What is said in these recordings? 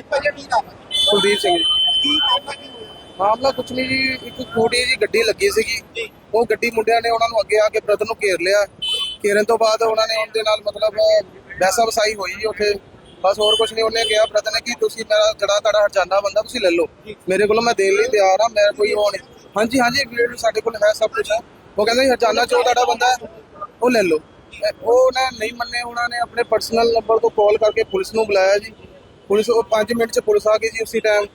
ਅੱਜ ਭਾਜੀ ਕੀ ਨਾਮ ਹੈ ਕੁਲਦੀਪ ਸਿੰਘ ਜੀ। ਕੀ ਮਾਮਲਾ ਕੀ ਹੋਇਆ ਮਾਮਲਾ ਕੁਛ ਨਹੀਂ ਜੀ ਇੱਕ ਛੋਟੀ ਜੀ ਗੱਡੀ ਲੱਗੀ ਸੀਗੀ। ਉਹ ਗੱਡੀ ਮੁੰਡਿਆਂ ਨੇ ਉਹਨਾਂ ਨੂੰ ਅੱਗੇ ਆ ਕੇ ਬ੍ਰਦਰ ਨੂੰ ਘੇਰ ਲਿਆ। ਘੇਰਨ ਤੋਂ ਬਾਅਦ ਉਹਨਾਂ ਨੇ ਉਹਦੇ ਨਾਲ ਮਤਲਬ ਵੈਸਾ ਵਸਾਈ ਹੋਈ ਜੀ ਉੱਥੇ। ਬਸ ਹੋਰ ਕੁਛ ਨਹੀਂ ਉਹਨੇ ਕਿਹਾ ਬ੍ਰਦਰ ਨੇ ਕਿ ਤੁਸੀਂ ਮੇਰਾ ਜਿਹੜਾ ਤੁਹਾਡਾ ਹਰਜਾਨਾ ਬੰਦਾ ਤੁਸੀਂ ਲੈ ਲਓ। ਮੇਰੇ ਕੋਲੋਂ ਮੈਂ ਦੇਣ ਲਈ ਤਿਆਰ ਆ ਮੈਂ ਕੋਈ ਉਹ ਨਹੀਂ। ਹਾਂਜੀ ਹਾਂਜੀ ਵੀਡੀਓ ਸਾਡੇ ਕੋਲ ਹੈ ਸਭ ਕੁਝ ਹੈ ਉਹ ਕਹਿੰਦਾ ਜੀ ਹਰਜਾਨਾ ਜੋ ਤੁਹਾਡਾ ਬੰਦਾ ਹੈ, ਉਹ ਲੈ ਲਓ। ਤੇ ਉਹ ਨਾ ਨਹੀਂ ਮੰਨੇ ਉਹਨਾਂ ਨੇ ਆਪਣੇ ਪਰਸਨਲ ਨੰਬਰ ਤੋਂ ਕਾਲ ਕਰਕੇ ਪੁਲਿਸ ਨੂੰ ਬੁਲਾਇਆ ਜੀ। ਪੁਲਿਸ ਉਹ 5 ਮਿੰਟ ਚ ਪੁਲਿਸ ਆ ਗਈ ਜੀ ਉਸੇ ਟਾਈਮ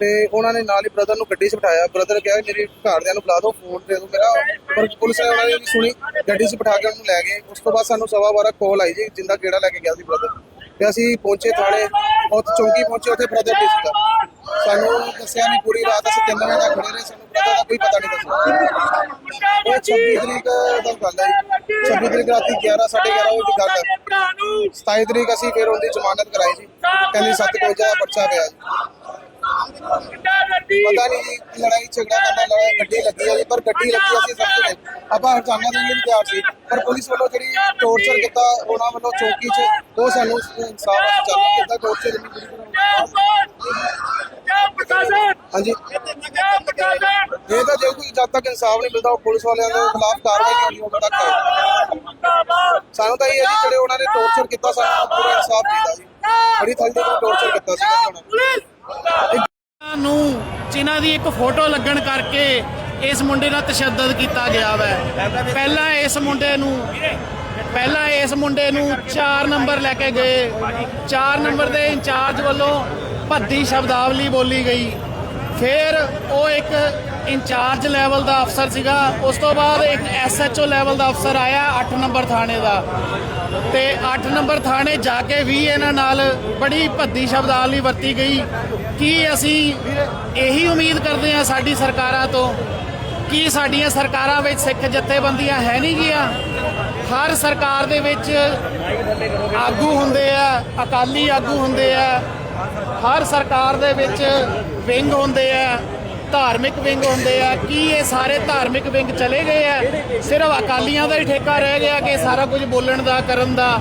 ਤੇ ਉਹਨਾਂ ਨੇ ਨਾਲ ਹੀ ਬ੍ਰਦਰ ਨੂੰ ਗੱਡੀ 'ਚ ਬਿਠਾਇਆ। ਬ੍ਰਦਰ ਕਿਹਾ ਮੇਰੇ ਘਰਦਿਆਂ ਨੂੰ ਬੁਲਾ ਦਿਓ ਫੋਨ ਦੇ ਦਿਓ। ਮੇਰਾ ਪਰ ਪੁਲਿਸ ਨੇ ਉਹਨਾਂ ਦੀ ਨਹੀਂ ਸੁਣੀ, ਗੱਡੀ 'ਚ ਬਿਠਾ ਕੇ ਉਹਨੂੰ ਲੈ ਗਏ। ਉਸ ਤੋਂ ਬਾਅਦ ਸਾਨੂੰ ਸਵਾ ਬਾਰਾਂ ਕਾਲ ਆਈ ਜੀ, ਜਿੰਦਾ ਕਿਹੜਾ ਲੈ ਕੇ ਗਿਆ ਸੀ ਬ੍ਰਦਰ ਤੇ ਅਸੀਂ ਪਹੁੰਚੇ ਥਾਣੇ, ਉੱਥੇ ਚੌਂਕੀ ਪਹੁੰਚੇ, ਉੱਥੇ ਬ੍ਰਦਰ ਨਹੀਂ ਸੀਗਾ ਸਾਨੂੰ ਦੱਸਿਆ ਨਹੀਂ ਪੂਰੀ ਰਾਤ ਅਸੀਂ ਤਿੰਨ ਵਜੇ ਤੱਕ ਖੜੇ ਰਹੇ, ਸਾਨੂੰ ਬ੍ਰਦਰ ਦਾ ਕੋਈ ਪਤਾ ਨਹੀਂ ਦੱਸਿਆ ਇਹ 26 ਤਰੀਕ ਦਾ ਗੱਲ ਹੈ 26 ਤਰੀਕ ਰਾਤੀ 11 11:30 ਵਜੇ ਦੀ ਗੱਲ ਹੈ। 27 ਤਰੀਕ ਅਸੀਂ ਫਿਰ ਉਹਦੀ ਜ਼ਮਾਨਤ ਕਰਾਈ ਜੀ। ਕਹਿੰਦੀ ਸੱਤ ਕੋਈ ਜਾ ਬੱਚਾ ਗਿਆ ਪਤਾ ਨਹੀਂ ਜੀ, ਲੜਾਈ ਝਗੜਾ ਕਰਨਾ, ਲੜਾਈ ਗੱਡੀ ਲੱਗੀ ਆ ਜੀ, ਪਰ ਗੱਡੀ ਲੱਗੀ ਅਸੀਂ ਸਭ ਤੋਂ ਆਪਾਂ ਹਰਜਾਨਾ ਦੇਣ ਲਈ ਤਿਆਰ ਸੀ, ਪਰ ਪੁਲਿਸ ਵੱਲੋਂ ਜਿਹੜੀ ਟੋਰਚਰ ਕੀਤਾ, ਉਹਨਾਂ ਵੱਲੋਂ ਚੌਕੀ 'ਚ ਉਹ ਸਾਨੂੰ ਇਨਸਾਫ ਚੱਲ ਕੀਤਾ ਟੋਰਚਰ ਨਹੀਂ ਹਾਂਜੀ। ਇਹ ਤਾਂ ਜੇ ਕੋਈ ਜਦ ਤੱਕ ਇਨਸਾਫ ਨਹੀਂ ਮਿਲਦਾ ਉਹ ਪੁਲਿਸ ਵਾਲਿਆਂ ਦੇ ਖਿਲਾਫ ਕਾਰਵਾਈ ਨਹੀਂ ਹੋਣੀ ਉਦੋਂ ਤੱਕ। ਹੈ। ਸਾਨੂੰ ਤਾਂ ਇਹ ਹੈ ਜੀ ਜਿਹੜੇ ਉਹਨਾਂ ਨੇ ਟੋਰਚਰ ਕੀਤਾ ਸਾਨੂੰ ਪੂਰਾ ਇਨਸਾਫ ਚਾਹੀਦਾ ਜੀ ਬੜੀ ਥੱਲੇ ਤੋਂ ਟੋਰਚਰ ਕੀਤਾ ਸੀ। ਉਹਨਾਂ ਨੇ ਨੂੰ ਜਿਨ੍ਹਾਂ ਦੀ ਇੱਕ ਫੋਟੋ ਲੱਗਣ ਕਰਕੇ ਇਸ ਮੁੰਡੇ ਨਾਲ ਤਸ਼ੱਦਦ ਕੀਤਾ ਗਿਆ ਵੈ। ਪਹਿਲਾਂ ਇਸ ਮੁੰਡੇ ਨੂੰ ਪਹਿਲਾਂ ਇਸ ਮੁੰਡੇ ਨੂੰ 4 ਨੰਬਰ ਲੈ ਕੇ ਗਏ। 4 ਨੰਬਰ ਦੇ ਇੰਚਾਰਜ ਵੱਲੋਂ ਭੱਦੀ ਸ਼ਬਦਾਵਲੀ ਬੋਲੀ ਗਈ। ਫਿਰ ਉਹ ਇੱਕ ਇੰਚਾਰਜ ਲੈਵਲ ਦਾ ਅਫਸਰ ਸੀਗਾ। ਉਸ ਤੋਂ ਬਾਅਦ ਇੱਕ ਐਸਐਚਓ ਲੈਵਲ ਦਾ ਅਫਸਰ ਆਇਆ 8 ਨੰਬਰ ਥਾਣੇ ਦਾ। ਤੇ 8 ਨੰਬਰ ਥਾਣੇ ਜਾ ਕੇ ਵੀ ਇਹਨਾਂ ਨਾਲ ਬੜੀ ਭੱਦੀ ਸ਼ਬਦਾਵਲੀ ਵਰਤੀ ਗਈ। ਕੀ ਅਸੀਂ ਇਹੀ ਉਮੀਦ ਕਰਦੇ ਹਾਂ ਸਾਡੀ ਸਰਕਾਰਾਂ ਤੋਂ ਕਿ ਸਾਡੀਆਂ ਸਰਕਾਰਾਂ ਵਿੱਚ ਸਿੱਖ ਜਥੇਬੰਦੀਆਂ ਹੈ ਨਹੀਂ ਗੀਆਂ? ਹਰ ਸਰਕਾਰ ਦੇ ਵਿੱਚ ਆਗੂ ਹੁੰਦੇ ਆ, ਅਕਾਲੀ ਆਗੂ ਹੁੰਦੇ ਆ ਹਰ ਸਰਕਾਰ ਦੇ ਵਿੱਚ ਵਿੰਗ ਹੁੰਦੇ ਆ, ਧਾਰਮਿਕ ਵਿੰਗ ਹੁੰਦੇ ਆ, ਕੀ ਇਹ ਸਾਰੇ ਧਾਰਮਿਕ ਵਿੰਗ ਚਲੇ ਗਏ ਆ? ਸਿਰਫ ਅਕਾਲੀਆਂ ਦਾ ਹੀ ਠੇਕਾ ਰਹਿ ਗਿਆ ਕਿ ਸਾਰਾ ਕੁਝ ਬੋਲਣ ਦਾ, ਕਰਨ ਦਾ?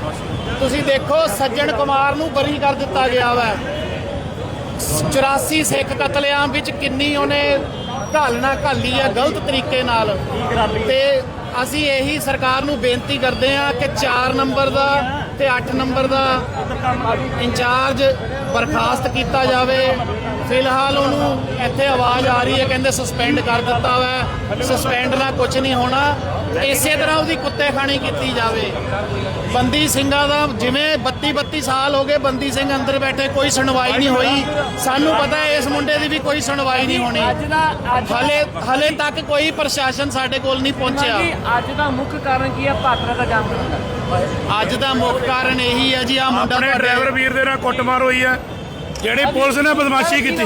ਤੁਸੀਂ ਦੇਖੋ, ਸੱਜਣ ਕੁਮਾਰ ਨੂੰ ਬਰੀ ਕਰ ਦਿੱਤਾ ਗਿਆ ਵਾ। 84 ਸਿੱਖ ਕਤਲੇਆਮ ਵਿੱਚ ਕਿੰਨੀ ਉਹਨੇ ਘਾਲਣਾ ਘਾਲੀ ਆ ਗਲਤ ਤਰੀਕੇ ਨਾਲ। ਤੇ ਅਸੀਂ ਇਹੀ ਸਰਕਾਰ ਨੂੰ ਬੇਨਤੀ ਕਰਦੇ ਆ ਕਿ 4 ਨੰਬਰ ਦਾ ਤੇ 8 ਨੰਬਰ ਦਾ ਇੰਚਾਰਜ ਬਰਖਾਸਤ ਕੀਤਾ ਜਾਵੇ। ਫਿਲਹਾਲ ਉਹਨੂੰ ਇੱਥੇ ਆਵਾਜ਼ ਆ ਰਹੀ ਹੈ, ਕਹਿੰਦੇ ਸਸਪੈਂਡ ਕਰ ਦਿੱਤਾ ਹੋਇਆ। ਸਸਪੈਂਡ ਨਾਲ ਕੁਝ ਨਹੀਂ ਹੋਣਾ। ਇਸੇ ਤਰ੍ਹਾਂ ਉਹਦੀ ਕੁੱਤੇਖਾਣੀ ਕੀਤੀ ਜਾਵੇ। ਬੰਦੀ ਸਿੰਘਾਂ ਦਾ ਜਿਵੇਂ 32 32 ਸਾਲ ਹੋ ਗਏ ਬੰਦੀ ਸਿੰਘ ਅੰਦਰ ਬੈਠੇ ਕੋਈ ਸੁਣਵਾਈ ਨਹੀਂ ਹੋਈ। ਸਾਨੂੰ ਪਤਾ ਹੈ ਇਸ ਮੁੰਡੇ ਦੀ ਵੀ ਕੋਈ ਸੁਣਵਾਈ ਨਹੀਂ ਹੋਣੀ। ਅੱਜ ਦਾ ਅੱਜ ਹਲੇ ਹਲੇ ਤੱਕ ਕੋਈ ਪ੍ਰਸ਼ਾਸਨ ਸਾਡੇ ਕੋਲ ਨਹੀਂ ਪਹੁੰਚਿਆ। ਅੱਜ ਦਾ ਮੁੱਖ ਕਾਰਨ ਕੀ ਹੈ? ਪਾਤਰਾ ਦਾ ਦਾ ਅੱਜ ਦਾ ਮੁੱਖ ਕਾਰਨ ਇਹੀ ਹੈ ਜੀ ਆ ਮੁੰਡਾ ਡਰਾਈਵਰ ਵੀਰ ਦੇ ਨਾਲ ਕੁੱਟਮਾਰ ਹੋਈ ਹੈ। ਜਿਹੜੀ ਪੁਲਿਸ ਨੇ ਬਦਮਾਸ਼ੀ ਕੀਤੀ।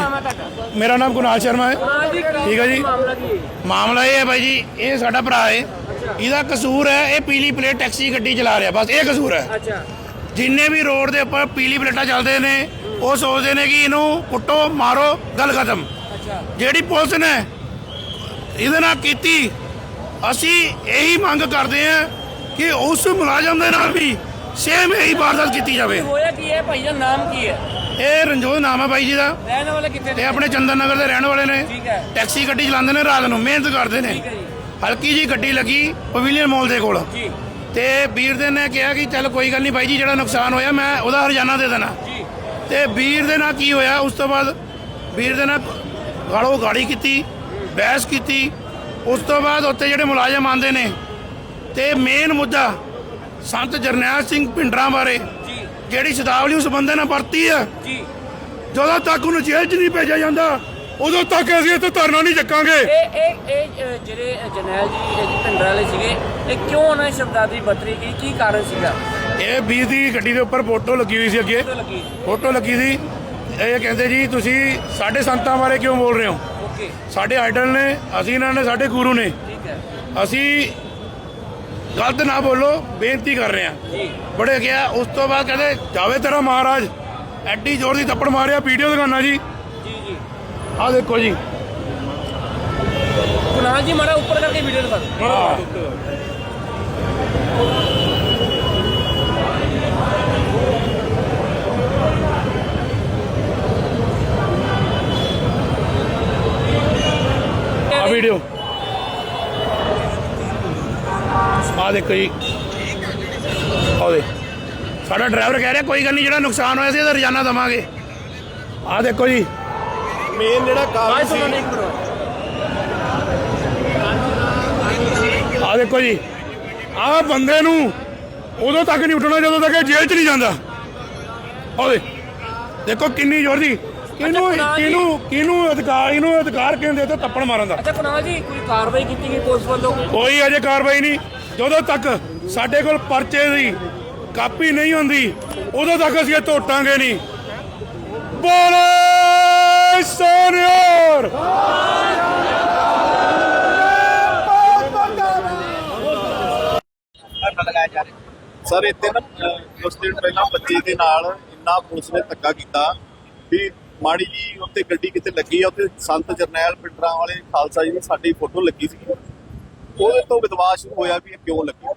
ਮੇਰਾ ਨਾਮ ਕੁਨਾਲ ਸ਼ਰਮਾ ਹੈ। ਠੀਕ ਹੈ ਜੀ। ਮਾਮਲਾ ਇਹ ਹੈ ਬਾਈ ਜੀ ਇਹ ਸਾਡਾ ਭਰਾ ਹੈ। ਇਹਦਾ ਕਸੂਰ ਹੈ ਇਹ ਪੀਲੀ ਪਲੇਟ ਟੈਕਸੀ ਗੱਡੀ ਚਲਾ ਰਿਹਾ ਬਸ ਇਹ ਕਸੂਰ ਹੈ। ਅੱਛਾ। ਜਿੰਨੇ ਵੀ ਰੋਡ ਦੇ ਉੱਪਰ ਪੀਲੀ ਪਲੇਟਾਂ ਚੱਲਦੇ ਨੇ ਉਹ ਸੋਚਦੇ ਨੇ ਕਿ ਇਹਨੂੰ ਕੁੱਟੋ ਮਾਰੋ ਗੱਲ ਖਤਮ। ਜਿਹੜੀ ਪੁਲਿਸ ਨੇ ਇਹਦੇ ਨਾਲ ਕੀਤੀ ਅਸੀਂ ਇਹੀ ਮੰਗ ਕਰਦੇ ਹਾਂ ਕਿ ਉਸ ਮੁਲਾਜ਼ਮ ਦੇ ਨਾਲ ਵੀ ਸੇਮ ਇਹੀ ਵਾਰਦਾਤ ਕੀਤੀ ਜਾਵੇ। ਹੋਇਆ ਕੀ ਹੈ? ਭਾਈ ਦਾ ਨਾਮ ਕੀ ਹੈ? ਇਹ ਰਣਜੋਤ ਨਾਮ ਹੈ ਬਾਈ ਜੀ ਦਾ। ਰਹਿਣ ਵਾਲੇ ਕਿੱਥੇ ਤੇ ਆਪਣੇ ਚੰਦਨ ਨਗਰ ਦੇ ਰਹਿਣ ਵਾਲੇ ਨੇ। ਠੀਕ ਹੈ। ਟੈਕਸੀ ਗੱਡੀ ਚਲਾਉਂਦੇ ਨੇ ਰਾਤ ਨੂੰ ਮਿਹਨਤ ਕਰਦੇ ਨੇ। ਠੀਕ ਹੈ ਜੀ। ਹਲਕੀ ਜੀ ਗੱਡੀ ਲੱਗੀ ਪਵੇਲੀਅਨ ਮਾਲ ਦੇ ਕੋਲ। ਤੇ ਵੀਰ ਦੇ ਨੇ ਕਿਹਾ ਕਿ ਚੱਲ ਕੋਈ ਗੱਲ ਨਹੀਂ ਬਾਈ ਜੀ ਜਿਹੜਾ ਨੁਕਸਾਨ ਹੋਇਆ ਮੈਂ ਉਹਦਾ ਹਰਜਾਨਾ ਦੇ ਦੇਣਾ। ਤੇ ਵੀਰ ਦੇ ਨਾਲ ਕੀ ਹੋਇਆ ਉਸ ਤੋਂ ਬਾਅਦ ਵੀਰ ਦੇ ਨਾਲ ਗਾਲੋ ਗਾੜੀ ਕੀਤੀ ਬਹਿਸ ਕੀਤੀ। ਉਸ ਤੋਂ ਬਾਅਦ ਉੱਥੇ ਜਿਹੜੇ ਮੁਲਾਜ਼ਮ ਆਂਦੇ ਨੇ ਤੇ ਮੇਨ ਮੁੱਦਾ ਸੰਤ ਜਰਨੈਲ ਸਿੰਘ ਭਿੰਡਰਾਂ ਬਾਰੇ ਜਿਹੜੀ ਸ਼ਬਦਾਵਲੀ ਉਸ ਬੰਦੇ ਨਾਲ ਵਰਤੀ ਹੈ ਜੀ। ਜਦੋਂ ਤੱਕ ਉਹਨੂੰ ਜੇਲ੍ਹ 'ਚ ਨਹੀਂ ਭੇਜਿਆ ਜਾਂਦਾ ਉਦੋਂ ਤੱਕ ਅਸੀਂ ਇੱਥੇ ਧਰਨਾ ਨਹੀਂ ਚੱਕਾਂਗੇ। ਇਹ ਇਹ ਇਹ ਜਿਹੜੇ ਜਨੈਲ ਜੀ ਇਹ ਵਾਲੇ ਸੀਗੇ ਇਹ ਕਿਉਂ ਉਹਨਾਂ ਸ਼ਬਦਾਂ ਦੀ ਬਤਰੀ ਕੀ ਕੀ ਕਾਰਨ ਸੀਗਾ? ਇਹ ਵੀਰ ਦੀ ਗੱਡੀ ਦੇ ਉੱਪਰ ਫੋਟੋ ਲੱਗੀ ਹੋਈ ਸੀ ਅੱਗੇ। ਕਿਉਂ ਲੱਗੀ ਫੋਟੋ ਲੱਗੀ ਸੀ। ਇਹ ਕਹਿੰਦੇ ਜੀ ਤੁਸੀਂ ਸਾਡੇ ਸੰਤਾਂ ਬਾਰੇ ਕਿਉਂ ਬੋਲ ਰਹੇ ਹੋ? ਓਕੇ। ਸਾਡੇ ਆਈਡਲ ਨੇ ਅਸੀਂ ਇਹਨਾਂ ਨੇ ਸਾਡੇ ਗੁਰੂ ਨੇ। ਠੀਕ ਹੈ। ਅਸੀਂ ਗਲਤ ਨਾ ਬੋਲੋ ਬੇਨਤੀ ਕਰ ਰਹੇ ਹਾਂ। ਜੀ। ਬੜੇ ਗਿਆ ਉਸ ਤੋਂ ਬਾਅਦ ਕਹਿੰਦੇ ਜਾਵੇ ਤੇਰਾ ਮਹਾਰਾਜ। ਐਡੀ ਜ਼ੋਰ ਦੀ ਥੱਪੜ ਮਾਰਿਆ ਵੀਡੀਓ ਦਿਖਾਣਾ ਜੀ। ਆ ਦੇਖੋ ਜੀ। ਕੁਨਾਲ ਜੀ ਮਾੜਾ ਉੱਪਰ ਕਰਕੇ ਵੀਡੀਓ ਦਿਖਾ ਦਿਓ। ਆ ਵੀਡੀਓ ਆ ਦੇਖੋ ਜੀ। ਆ ਦੇ ਸਾਡਾ ਡਰਾਈਵਰ ਕਹਿ ਰਿਹਾ ਕੋਈ ਗੱਲ ਨਹੀਂ ਜਿਹੜਾ ਨੁਕਸਾਨ ਹੋਇਆ ਸੀ ਇਹਦਾ ਰੋਜ਼ਾਨਾ ਦਵਾਂਗੇ। ਆ ਦੇਖੋ ਜੀ। ਮੇਨ ਜਿਹੜਾ ਕਾਰਨ ਸੀ। ਆ ਦੇਖੋ ਜੀ। ਆ ਬੰਦੇ ਨੂੰ ਉਦੋਂ ਤੱਕ ਨਹੀਂ ਉੱਠਣਾ ਜਦੋਂ ਤੱਕ ਇਹ ਜੇਲ੍ਹ 'ਚ ਨਹੀਂ ਜਾਂਦਾ। ਆ ਦੇ ਦੇਖੋ ਕਿੰਨੀ ਜ਼ੋਰ ਦੀ। ਕਿਹਨੂੰ। ਕਿਹਨੂੰ ਕਿਹਨੂੰ ਅਧਿਕਾਰ ਇਹਨੂੰ ਅਧਿਕਾਰ ਕਿਹਨੂੰ ਦੇ ਥੱਪੜ ਮਾਰਨ ਦਾ। ਅੱਛਾ ਕੁਨਾਲ ਜੀ ਕੋਈ ਕਾਰਵਾਈ ਕੀਤੀ ਗਈ ਪੁਲਿਸ ਵੱਲੋਂ? ਕੋਈ ਅਜੇ ਕਾਰਵਾਈ ਨਹੀਂ। ਜਦੋਂ ਤੱਕ ਸਾਡੇ ਕੋਲ ਪਰਚੇ ਦੀ ਕਾਪੀ ਨਹੀਂ ਹੁੰਦੀ ਉਦੋਂ ਤੱਕ ਅਸੀਂ ਇਹ ਟੋਟਾਂਗੇ ਨਹੀਂ। ਬੋਲੇ! ਸੋਨਿਆਰ ਸਰ ਇੱਥੇ ਨਾ ਅਹ, ਦਿਨ ਪਹਿਲਾਂ ਬੱਚੇ ਦੇ ਨਾਲ ਇੰਨਾ ਪੁਲਿਸ ਨੇ ਧੱਕਾ ਕੀਤਾ ਵੀ ਮਾੜੀ ਜੀ ਉੱਤੇ ਗੱਡੀ ਕਿਤੇ ਲੱਗੀ ਆ ਉੱਤੇ ਸੰਤ ਜਰਨੈਲ ਪਿੰਡਰਾਂ ਵਾਲੇ ਖਾਲਸਾ ਜੀ ਦੀ ਸਾਡੀ ਫੋਟੋ ਲੱਗੀ ਸੀ ਉਹਦੇ ਤੋਂ ਵਿਦਵਾਸ ਹੋਇਆ ਵੀ ਇਹ ਕਿਉਂ ਲੱਗੀ?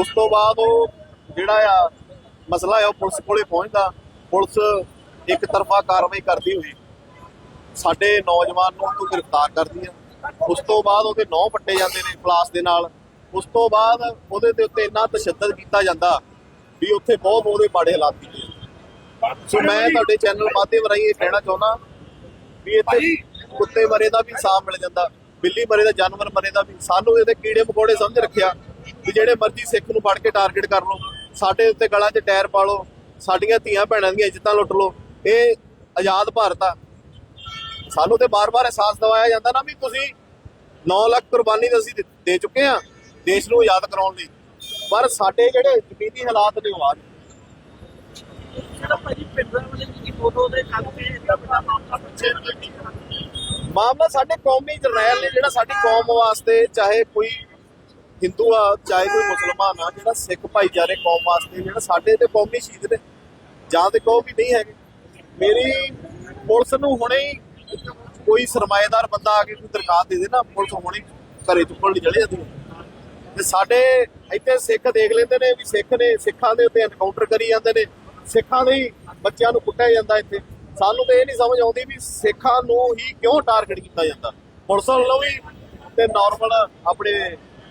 ਉਸ ਤੋਂ ਬਾਅਦ ਉਹ ਜਿਹੜਾ ਆ ਮਸਲਾ ਆ ਉਹ ਪੁਲਿਸ ਕੋਲੇ ਪਹੁੰਚਦਾ। ਪੁਲਿਸ ਇੱਕ ਤਰਫਾ ਕਾਰਵਾਈ ਕਰਦੀ ਹੋਈ। ਸਾਡੇ ਨੌਜਵਾਨ ਨੂੰ ਉਹ ਗ੍ਰਿਫਤਾਰ ਕਰਦੀ ਆ। ਉਸ ਤੋਂ ਬਾਅਦ ਉਹਦੇ ਨੌ ਪੱਟੇ ਜਾਂਦੇ ਨੇ ਪਲਾਸ ਦੇ ਨਾਲ। ਉਸ ਤੋਂ ਬਾਅਦ ਉਹਦੇ ਦੇ ਉੱਤੇ ਇੰਨਾ ਤਸ਼ੱਦਦ ਕੀਤਾ ਜਾਂਦਾ ਵੀ ਉੱਥੇ ਬਹੁਤ ਉਹਦੇ ਮਾੜੇ ਹਾਲਾਤ ਕੀਤੇ ਸੋ ਮੈਂ ਤੁਹਾਡੇ ਚੈਨਲ ਮਾਧਿਅਮ ਰਾਹੀਂ ਇਹ ਕਹਿਣਾ ਚਾਹੁੰਦਾ ਵੀ ਇੱਥੇ ਕੁੱਤੇ ਮਰੇ ਦਾ ਵੀ ਇਨਸਾਫ ਮਿਲ ਜਾਂਦਾ ਬਿੱਲੀ ਮਰੇ ਦਾ ਜਾਨਵਰ ਮਰੇ ਦਾ ਵੀ। ਸਾਨੂੰ ਇਹਦੇ ਕੀੜੇ ਮਕੌੜੇ ਸਮਝ ਰੱਖਿਆ ਵੀ ਜਿਹੜੇ ਮਰਜ਼ੀ ਸਿੱਖ ਨੂੰ ਫੜ ਕੇ ਟਾਰਗੇਟ ਕਰ ਲਓ। ਸਾਡੇ ਉੱਤੇ ਗਲਾਂ 'ਚ ਟਾਇਰ ਪਾ ਲਓ ਸਾਡੀਆਂ ਧੀਆਂ ਭੈਣਾਂ ਦੀਆਂ ਇੱਜ਼ਤਾਂ ਲੁੱਟ ਲਓ। ਇਹ ਆਜ਼ਾਦ ਭਾਰਤ ਆ। ਸਾਨੂੰ ਤੇ ਬਾਰ-ਬਾਰ ਅਹਿਸਾਸ ਦਿਵਾਇਆ ਜਾਂਦਾ ਨਾ ਵੀ ਤੁਸੀਂ 9 ਲੱਖ ਕੁਰਬਾਨੀ ਤਾਂ ਅਸੀਂ ਦੇ- ਚੁੱਕੇ ਆ ਦੇਸ਼ ਨੂੰ ਆਜ਼ਾਦ ਕਰਾਉਣ ਲਈ। ਪਰ ਸਾਡੇ ਜਿਹੜੇ ਜ਼ਮੀਨੀ ਹਾਲਾਤ ਨੇ ਉਹ ਆ ਮਾਮਲਾ ਸਾਡੇ ਕੌਮੀ ਜਰਨੈਲ ਨੇ ਜਿਹੜਾ ਸਾਡੀ ਕੌਮ ਵਾਸਤੇ ਚਾਹੇ ਕੋਈ ਹਿੰਦੂ ਆ ਚਾਹੇ ਕੋਈ ਮੁਸਲਮਾਨ ਆ ਜਿਹੜਾ ਸਿੱਖ ਭਾਈਚਾਰੇ ਕੌਮ ਵਾਸਤੇ ਜਿਹੜਾ ਸਾਡੇ ਤੇ ਕੌਮੀ ਸ਼ਹੀਦ ਨੇ। ਜਾਂ ਤੇ ਕਹੋ ਵੀ ਨਹੀਂ ਹੈਗੇ। ਮੇਰੀ ਪੁਲਿਸ ਨੂੰ ਹੁਣੇ ਹੀ ਕੋਈ ਸਰਮਾਏਦਾਰ ਬੰਦਾ ਆ ਕੇ ਕੋਈ ਦਰਖਾਸਤ ਦੇ ਦੇ ਨਾ ਪੁਲਿਸ ਹੁਣੇ ਘਰੇ ਚੁੱਕਣ ਲਈ ਚਲੇ ਜਾਂਦੀ ਹੈ ਤੇ ਸਾਡੇ ਇੱਥੇ ਸਿੱਖ ਦੇਖ ਲੈਂਦੇ ਨੇ ਵੀ ਸਿੱਖ ਨੇ ਸਿੱਖਾਂ ਦੇ ਉੱਤੇ ਐਨਕਾਊਂਟਰ ਕਰੀ ਜਾਂਦੇ ਨੇ। ਸਿੱਖਾਂ ਦੇ ਹੀ ਬੱਚਿਆਂ ਨੂੰ ਕੁੱਟਿਆ ਜਾਂਦਾ ਇੱਥੇ। ਸਾਨੂੰ ਤਾਂ ਇਹ ਨਹੀਂ ਸਮਝ ਆਉਂਦੀ ਵੀ ਸਿੱਖਾਂ ਨੂੰ ਹੀ ਕਿਉਂ ਟਾਰਗੇਟ ਕੀਤਾ ਜਾਂਦਾ। ਪੁਲਿਸ ਵੱਲੋਂ ਵੀ ਤੇ ਨਾਰਮਲ ਆਪਣੇ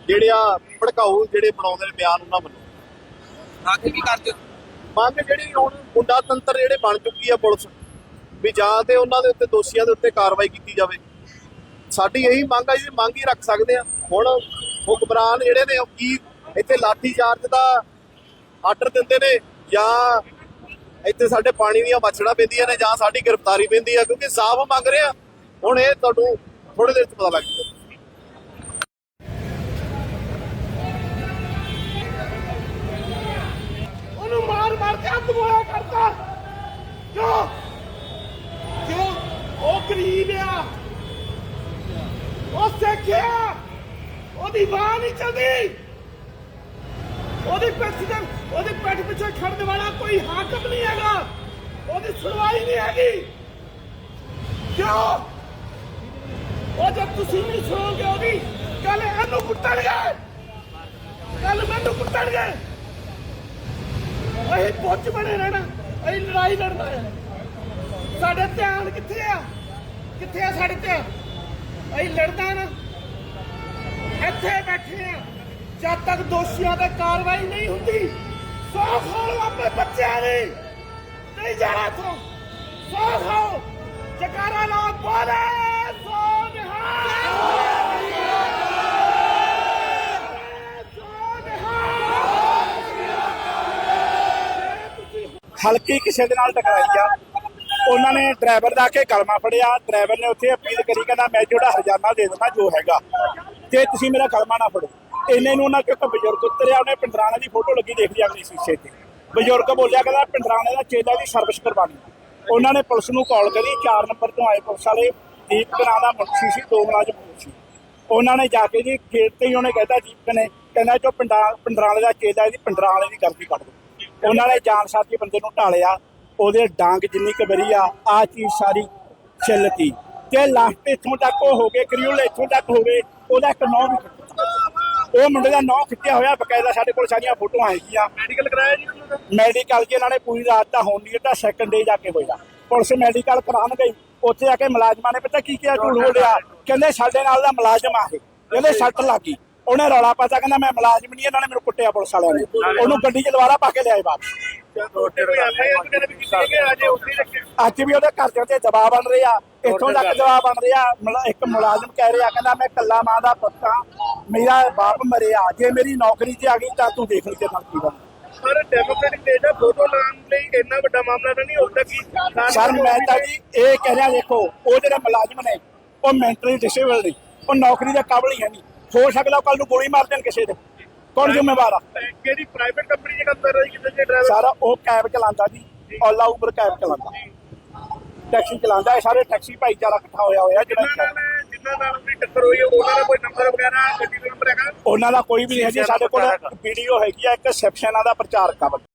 ਜਿਹੜੇ ਆ ਭੜਕਾਊ ਜਿਹੜੇ ਬਣਾਉਂਦੇ ਨੇ ਬਿਆਨ ਉਹਨਾਂ ਵੱਲੋਂ। ਆਖਿਰ ਕੀ ਕਰਦੇ ਹੋ? ਮੰਗ ਜਿਹੜੀ ਹੁਣ ਗੁੰਡਾ ਤੰਤਰ ਜਿਹੜੇ ਬਣ ਚੁੱਕੀ ਆ ਪੁਲਿਸ। ਵੀ ਜਾਂ ਤੇ ਉਹਨਾਂ ਦੇ ਉੱਤੇ, ਦੋਸ਼ੀਆਂ ਦੇ ਉੱਤੇ ਕਾਰਵਾਈ ਕੀਤੀ ਜਾਵੇ। ਸਾਡੀ ਇਹੀ ਮੰਗ ਆ ਜੀ, ਮੰਗ ਹੀ ਰੱਖ ਸਕਦੇ ਆ। ਹੁਣ ਹੁਕਮਰਾਨ ਜਿਹੜੇ ਨੇ, ਉਹ ਕੀ ਇੱਥੇ ਲਾਠੀ ਚਾਰਜ ਦਾ ਆਰਡਰ ਦਿੰਦੇ ਨੇ, ਜਾਂ ਇੱਥੇ ਸਾਡੇ ਪਾਣੀ ਦੀਆਂ ਬਚੜਾ ਪੈਂਦੀਆਂ ਨੇ, ਜਾਂ ਸਾਡੀ ਗ੍ਰਿਫਤਾਰੀ ਪੈਂਦੀ ਆ, ਕਿਉਂਕਿ ਸਾਫ਼ ਮੰਗ ਰਹੇ ਆ। ਹੁਣ ਇਹ ਤੁਹਾਨੂੰ ਥੋੜੇ ਦੇਰ ਚ ਪਤਾ ਲੱਗ ਜੂਗਾ ਉਹਨੂੰ ਮਾਰ ਮਾਰ ਕੇ ਅੱਧ ਬੋਇਆ ਕਰਦਾ ਕਿਉਂ ਕਿਉਂ ਉਹ ਗਰੀਬ ਆ ਉਹ ਸਿੱਖਿਆ ਉਹਦੀ ਬਾਹ ਨਹੀਂ ਚੱਲਦੀ। ਉਹਦੀ ਪਿੱਠ ਤੇ ਉਹਦੀ ਪਿੱਠ ਪਿੱਛੇ ਖੜਨ ਵਾਲਾ ਕੋਈ ਹਾਕਮ ਨਹੀਂ ਹੈਗਾ। ਉਹਦੀ ਸੁਣਵਾਈ ਨਹੀਂ ਹੈਗੀ। ਕਿਉਂ? ਉਹ ਜਦ ਤੁਸੀਂ ਨਹੀਂ ਸੁਣੋਗੇ ਉਹਦੀ ਕੱਲ ਇਹਨੂੰ ਕੁੱਟਣਗੇ। ਕੱਲ ਮੈਨੂੰ ਕੁੱਟਣਗੇ। ਅਸੀਂ ਪੁੱਛ ਬਣੇ ਰਹਿਣਾ। ਅਸੀਂ ਲੜਾਈ ਲੜਨਾ ਹੈ। ਸਾਡੇ ਧਿਆਨ ਕਿੱਥੇ ਆ? ਕਿੱਥੇ ਆ ਸਾਡੇ ਧਿਆਨ? ਅਸੀਂ ਲੜਦਾ ਨਾ। ਇੱਥੇ ਬੈਠੇ ਆ ਜਦ ਤੱਕ ਦੋਸ਼ੀਆਂ ਤੇ ਕਾਰਵਾਈ ਨਹੀਂ ਹੁੰਦੀ, ਸੌ ਖਾਓ ਆਪਣੇ ਬੱਚਿਆਂ ਦੀ। ਨਹੀਂ ਜਾਣਾ ਇੱਥੋਂ। ਸੌ ਖਾਓ। ਜਕਾਰਾ ਲਾ ਬੋਲੇ, ਸੋ ਨਿਹਾਲ। ਹਲਕੀ ਕਿਸੇ ਦੇ ਨਾਲ ਟਕਰਾਈ ਆ। ਉਹਨਾਂ ਨੇ ਡਰਾਈਵਰ ਦਾ ਕੇ ਕਲਮਾ ਫੜਿਆ। ਡਰਾਈਵਰ ਨੇ ਉੱਥੇ ਅਪੀਲ ਕਰੀ, ਕਹਿੰਦਾ, ਮੈਂ ਜਿਹੜਾ ਹਰਜਾਨਾ ਦੇ ਦੇਣਾ ਜੋ ਹੈਗਾ। ਤੇ ਤੁਸੀਂ ਮੇਰਾ ਕਲਮਾ ਨਾ ਫੜੋ, ਇੰਨੇ ਨੂੰ ਉਹਨਾਂ ਚੋਂ ਇੱਕ ਬਜ਼ੁਰਗ ਉਤਰਿਆ, ਉਹਨੇ ਪਿੰਡਰਾਣੇ ਦੀ ਫੋਟੋ ਲੱਗੀ ਦੇਖਦੀ ਅਗਲੀ ਸ਼ੀਸ਼ੇ ਤੇ ਬਜ਼ੁਰਗ ਬੋਲਿਆ ਕਹਿੰਦਾ, ਪਿੰਡਰਾਣੇ ਦਾ ਚੇਲਾ ਦੀ ਸਰਵਿਸ ਕਰਵਾਣੀ ਉਹਨਾਂ ਨੇ ਪੁਲਿਸ ਨੂੰ ਕਾਲ ਕਰੀ 4 ਨੰਬਰ ਤੋਂ ਆਏ ਪੁਲਿਸ ਵਾਲੇ ਦੀਪਕ ਨਾਂ ਦਾ ਮੁਨਸ਼ੀ ਸੀ, ਦੋ ਮੁਲਾਜ਼ਮ ਸੀ। ਉਹਨਾਂ ਨੇ ਜਾ ਕੇ ਜੀ ਗੇਟ ਤੇ ਹੀ ਉਹਨੇ ਕਹਿਤਾ ਦੀਪਕ ਨੇ ਕਹਿੰਦਾ ਜੋ ਪਿੰਡਾਂ ਪਿੰਡਰਾਲੇ ਦਾ ਚੇਲਾ ਇਹਦੀ ਪਿੰਡਰਾਲੇ ਦੀ ਗਲਤੀ ਕੱਢ ਦੋ ਉਹਨਾਂ ਨੇ ਜਾਨ ਸਾਥੀ ਬੰਦੇ ਨੂੰ ਢਾਲਿਆ, ਉਹਦੇ ਡਾਂਗ ਜਿੰਨੀ ਕੁ ਵਰੀ ਆ ਆ ਚੀਜ਼ ਸਾਰੀ ਛਿੱਲਤੀ ਤੇ। ਲਾਸਟ ਇੱਥੋਂ ਤੱਕ ਉਹ ਹੋ ਗਏ ਕਰਿਊਲ ਇੱਥੋਂ ਤੱਕ ਹੋ ਗਏ। ਉਹਦਾ ਇੱਕ ਨੌ ਵੀ ਖਿੱਚਿਆ। ਉਹ ਮੁੰਡੇ ਦਾ ਨੌ ਖਿੱਚਿਆ ਹੋਇਆ ਬਕਾਇਦਾ ਸਾਡੇ ਕੋਲ ਸਾਰੀਆਂ ਫੋਟੋਆਂ ਹੈਗੀਆਂ। ਮੈਡੀਕਲ ਕਰਾਇਆ ਜੀ ਮੈਡੀਕਲ ਜੀ ਇਹਨਾਂ ਨੇ ਪੂਰੀ ਰਾਤ ਦਾ ਹੋਣ ਨਹੀਂ ਦਿੱਤਾ ਸੈਕੰਡ ਡੇ ਜਾ ਕੇ ਹੋਇਆ। ਪੁਲਿਸ ਮੈਡੀਕਲ ਕਰਾਉਣ ਗਈ ਉੱਥੇ ਆ ਕੇ ਮੁਲਾਜ਼ਮਾਂ ਨੇ ਪਤਾ ਕੀ ਕਿਹਾ ਝੂਠ ਬੋਲਿਆ। ਕਹਿੰਦੇ ਸਾਡੇ ਨਾਲ ਦਾ ਮੁਲਾਜ਼ਮ ਆ ਇਹ। ਕਹਿੰਦੇ ਸੱਟ ਲੱਗੀ ਉਹਨੇ ਰੌਲਾ ਪਾਤਾ ਕਹਿੰਦਾ ਮੈਂ ਮੁਲਾਜ਼ਮ ਨਹੀਂ ਇਹਨਾਂ ਨੇ ਮੈਨੂੰ ਕੁੱਟਿਆ ਪੁਲਿਸ ਵਾਲਿਆਂ ਨੇ। ਉਹਨੂੰ ਗੱਡੀ 'ਚ ਦੁਬਾਰਾ ਪਾ ਕੇ ਲਿਆਏ ਵਾਪਸ। ਅੱਜ ਵੀ ਉਹਦੇ ਘਰ ਦੇ ਦਬਾਅ ਬਣ ਰਿਹਾ। ਇੱਥੋਂ ਤੱਕ ਦਬਾਅ ਬਣ ਰਿਹਾ। ਇੱਕ ਮੁਲਾਜ਼ਮ ਕਹਿ ਰਿਹਾ ਕਹਿੰਦਾ ਮੈਂ ਕੱਲਾ ਮਾਂ ਦਾ ਪੁੱਤ ਹਾਂ। ਮੇਰਾ ਬਾਪ ਮਰਿਆ। ਜੇ ਮੇਰੀ ਨੌਕਰੀ ਤੇ ਆ ਗਈ ਤਾਂ ਤੂੰ ਦੇਖ ਲਈ ਤੇ ਨਾਲ ਕੀ ਬਣਦਾ। ਸਰ ਡੈਮੋਕ੍ਰੈਟਿਕ ਸਟੇਟ ਦਾ ਫੋਟੋ ਲਾਉਣ ਲਈ ਇੰਨਾ ਵੱਡਾ ਮਾਮਲਾ ਤਾਂ ਨਹੀਂ ਹੁੰਦਾ ਕਿ ਸਰ ਮੈਂ ਤਾਂ ਜੀ ਇਹ ਕਹਿ ਰਿਹਾ ਦੇਖੋ ਉਹ ਜਿਹੜੇ ਮੁਲਾਜ਼ਮ ਨੇ ਉਹ ਮੈਂਟਲੀ ਡਿਸੇਬਲ ਨੇ। ਉਹ ਨੌਕਰੀ ਦੇ ਕਾਬਲ ਹੀ ਹੈ ਨਹੀਂ। ਹੋ ਸਕਦਾ ਕੱਲ ਨੂੰ ਗੋਲੀ ਮਾਰ ਦੇਣ ਕਿਸੇ ਦੇ। ਕੌਣ ਜ਼ਿੰਮੇਵਾਰ ਆ? ਕਿਹੜੀ ਪ੍ਰਾਈਵੇਟ ਕੰਪਨੀ ਕੰਮ ਕਰ ਰਹੀ ਕਿਤੇ ਡਰਾਈਵਰ ਸਾਰਾ ਉਹ ਕੈਬ ਚਲਾਉਂਦਾ ਜੀ। ਓਲਾ ਉਬਰ ਕੈਬ ਚਲਾਉਂਦਾ। ਟੈਕਸੀ ਚਲਾਉਂਦਾ ਇਹ ਸਾਰੇ ਟੈਕਸੀ ਭਾਈਚਾਰਾ ਇਕੱਠਾ ਹੋਇਆ ਹੋਇਆ ਜਿਹੜਾ ਜਿਨ੍ਹਾਂ ਨਾਲ ਆਪਣੀ ਟੱਕਰ ਹੋਈ ਉਹਨਾਂ ਦਾ ਕੋਈ ਨੰਬਰ ਵਗੈਰਾ ਗੱਡੀ ਦਾ ਨੰਬਰ ਹੈਗਾ? ਉਹਨਾਂ ਦਾ ਕੋਈ ਵੀ ਨਹੀਂ ਹੈ ਜੀ ਸਾਡੇ ਕੋਲ ਵੀਡੀਓ ਹੈਗੀ। ਆ ਇੱਕ ਸੈਪਸ਼ਨਾਂ ਦਾ ਪ੍ਰਚਾਰਕ ਆ